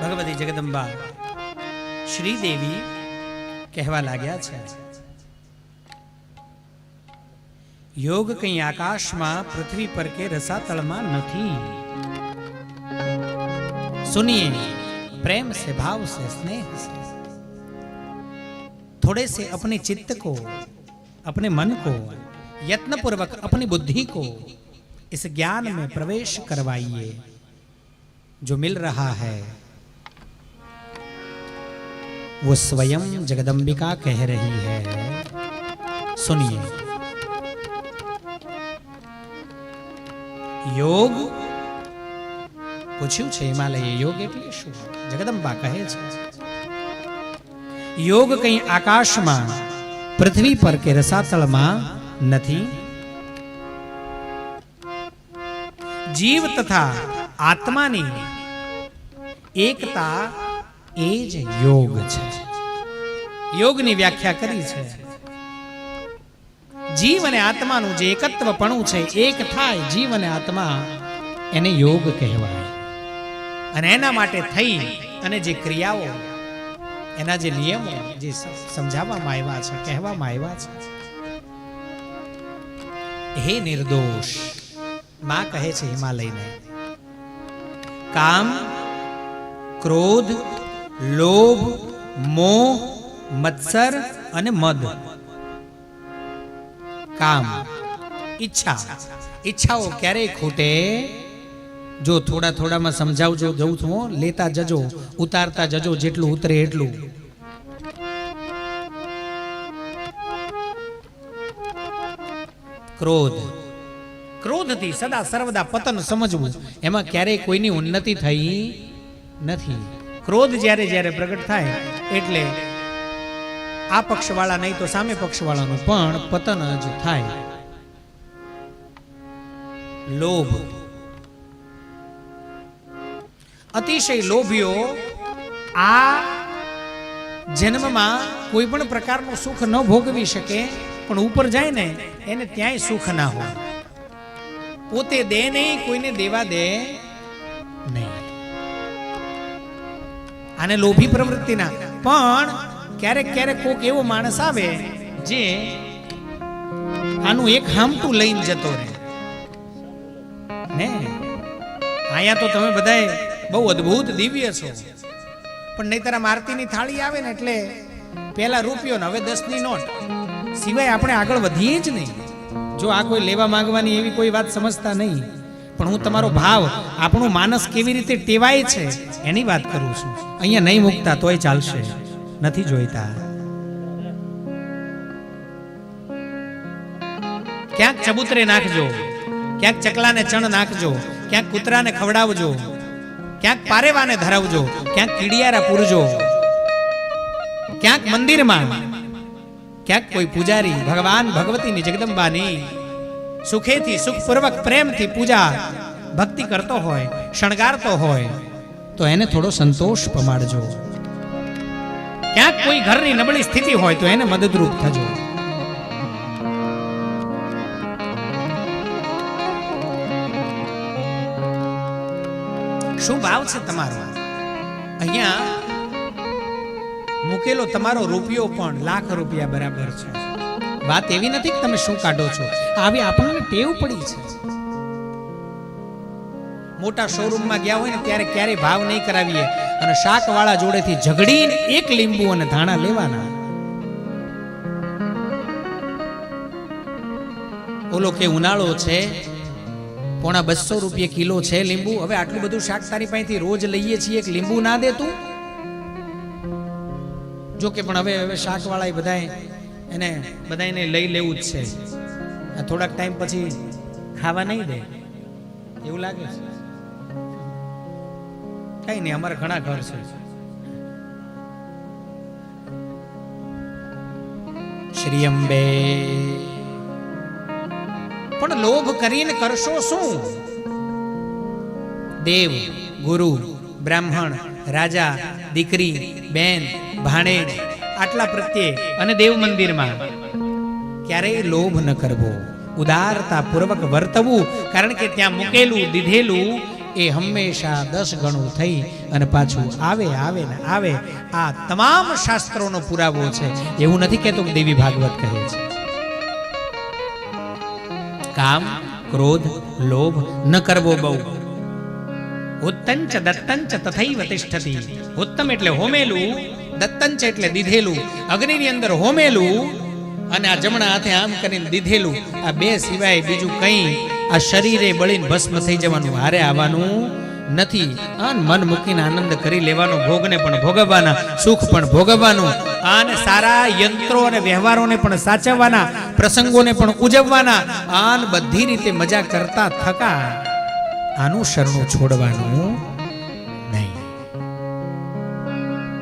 ભગવતી જગદંબા શ્રીદેવી કહેવા લાગ્યા છે યોગ કંઈ આકાશમાં પૃથ્વી પર કે રસાતળમાં નથી सुनिए प्रेम से भाव से स्नेह से थोड़े से अपने चित्त को अपने मन को यत्न पूर्वक अपनी बुद्धि को इस ज्ञान में प्रवेश करवाइए जो मिल रहा है वो स्वयं जगदम्बिका कह रही है सुनिए योग પૂછ્યું છે હિમાલય યોગ એટલે શું જગદંબા કહે છે યોગ કંઈ આકાશમાં પૃથ્વી પર કે રસાતળમાં નથી જીવ તથા આત્માની એકતા એ જ યોગ છે. યોગની વ્યાખ્યા કરી છે. જીવ અને આત્માનું જે એકત્વપણું છે, એક થાય જીવ અને આત્મા એને યોગ કહેવાય. અને એના માટે થઈ અને જે ક્રિયાઓ, એના જે નિયમો જે સમજાવવામાં આવ્યા છે, કહેવામાં આવ્યા છે. હે નિર્દોષ, માં કહે છે હિમાલયને, કામ, ક્રોધ લોભ, મોહ, મત્સર અને મદ. કામ, ઈચ્છા. ઈચ્છાઓ ક્યારેય ખૂટે? જો થોડા થોડામાં સમજાવજો જવું છું લેતા જજો, ઉતારતા જજો, જેટલું ઉતરે એટલું. ક્રોધ. ક્રોધથી સદા સર્વદા પતન સમજવું. એમાં ક્યારેય કોઈની ઉન્નતિ થઈ નથી. ક્રોધ જ્યારે જ્યારે પ્રગટ થાય, એટલે આ પક્ષવાળા નહીં તો સામે પક્ષવાળાનું પણ પતન જ થાય. લોભ. અતિશય લોભીઓ આ જન્મમાં કોઈ પણ પ્રકારનું સુખ ન ભોગવી શકે, પણ ઉપર જાય ને, એને ત્યાંય સુખ ના હોય. પોતે દે નહીં, કોઈને દેવા દે આને લોભી પ્રવૃત્તિના પણ ક્યારેક ક્યારેક કોક એવો માણસ આવે જે આનું એક હામટું લઈને જતો રહે. ને? અહીંયા તો તમે બધાય બહુ અદ્ભુત દિવ્ય છો. પણ નહીતર આમ આરતીની થાળી આવે ને એટલે પહેલા રૂપિયો ને, હવે દસની નોટ. સિવાય આપણે આગળ વધીએ જ નહીં. જો આ કોઈ લેવા માંગવાની એવી કોઈ વાત સમજતા નહીં. પણ હું તમારો ભાવ, આપણું માનસ કેવી રીતે ટેવાય છે, એની વાત કરું છું. અહીંયા નહીં મૂકતા, તોય ચાલશે. નથી જોઈતા. ક્યાંક ચબૂતરે નાખજો, ક્યાંક ચકલાને ચણ નાખજો, ક્યાંક કૂતરાને ખવડાવજો, ક્યાંક પારેવાને ધરાવજો, ક્યાંક કીડિયારા પૂરજો, ક્યાંક મંદિરમાં, ક્યાંક કોઈ પૂજારી, ભગવાન ભગવતીની જગદંબાની સુખેથી સુખપૂર્વક પ્રેમથી પૂજા ભક્તિ કરતો હોય, શણગારતો હોય, તો એને થોડો સંતોષ પમાડજો. ક્યાંક કોઈ ઘરની નબળી સ્થિતિ હોય, તો એને મદદરૂપ થજો. શું ભાવ છે તમારો? અહીંયા મૂકેલો તમારો રૂપિયો પણ લાખ રૂપિયા બરાબર છે. વાત એવી નથી કે તમે શું કાઢો છો. આવી આપણને ટેવ પડી છે. મોટા શોરૂમમાં ગયા હોય ને ત્યારે ક્યારે ભાવ નહીં કરાવીએ. અને શાકવાળા જોડેથી ઝઘડીને એક લીંબુ અને ધાણા લેવાના. ઓલો કે, ઉનાળો છે, પોણા બસો રૂપિયા કિલો છે લીંબુ. હવે આટલું બધું શાક તારી પાસેથી રોજ લઈએ છીએ, એક લીંબુ ના દે તું? જો કે, પણ હવે હવે શાકવાળા એ બધાય એને બધાને લઈ લેવું જ છે. થોડાક ટાઈમ પછી ખાવા નહીં દે. એવું લાગે છે? કઈ નહીં, અમારે ઘણા ઘર છે. શ્રી અંબે. પણ લોભ કરીને કરશો શું? દેવ, ગુરુ, બ્રાહ્મણ, રાજા, દીકરી, બેન, ભાણેજ આટલા પ્રત્યે. અને દેવ મંદિરમાં. ક્યારેય લોભ ન કરવો. ઉદારતા પૂર્વક વર્તવું. કારણ કે ત્યાં મૂકેલું દીધેલું એ હંમેશા દસ ગણું થઈ અને પાછું આવે આવે ને આવે. આ તમામ શાસ્ત્રોનો પુરાવો છે. એવું નથી કહેતો કે દેવી ભાગવત કહે છે. કામ ક્રોધ લોભ ન કરવો બહુ. ઉત્તંચ દત્તંચ તથૈવ તિષ્ઠતિ. ઉત્તમ એટલે હોમેલું દત્તંચ એટલે દીધેલું. અગ્નિની અંદર હોમેલું અને આ જમણા હાથે આમ કરીને દીધેલું. આ બે સિવાય બીજું કંઈ આ શરીરે બળીને ભસ્મ થઈ જવાનું. હારે આવવાનું નથી. અન મન મૂકીને આનંદ કરી લેવાનો, ભોગને પણ ભોગવવાના, સુખ પણ ભોગવવાનું. અને સારા યંત્રો અને વ્યવહારોને પણ સાચવવાના, પ્રસંગોને પણ ઉજવવાના. આન બધી રીતે મજા કરતા થકા. આનું શરણું છોડવાનું